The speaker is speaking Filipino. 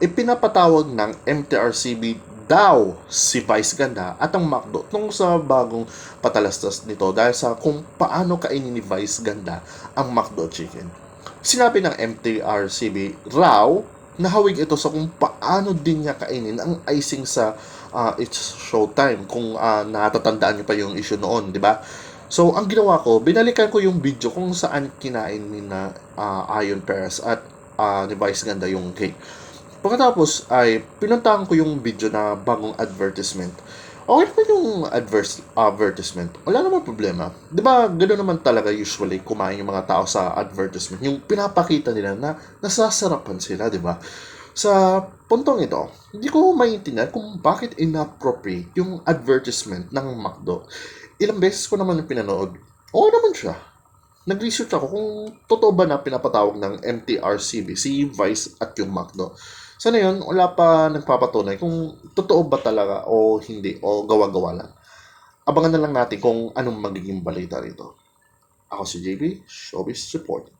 ipinapatawag ng MTRCB daw si Vice Ganda at ang McDo tungkol sa bagong patalastas nito dahil sa kung paano kainin ni Vice Ganda ang McDo chicken. Sinabi ng MTRCB raw nahawig ito sa kung paano din niya kainin ang icing sa ah, It's Showtime kung ah, natatandaan niyo pa yung issue noon, di ba? So, ang ginawa ko, binalikan ko yung video kung saan kinain ni na ah, Ayon Perez at ah, ni Vice Ganda yung cake. Pagkatapos ay pinuntahan ko yung video na bagong advertisement. Okay naman yung adverse, advertisement. Wala naman problema. Ba, gano'n naman talaga usually kumain yung mga tao sa advertisement. Yung pinapakita nila na nasasarapan sila, ba? Sa puntong ito, hindi ko maintindihan kung bakit inappropriate yung advertisement ng McDo. Ilang beses ko naman pinanood. Okay naman siya. Nag-research ako kung totoo ba na pinapatawag ng MTRCB si Vice at yung McDo. Sana yun, wala pa nagpapatunay kung totoo ba talaga o hindi o gawa-gawa lang. Abangan na lang natin kung anong magiging balita rito. Ako si JB, Showbiz Report.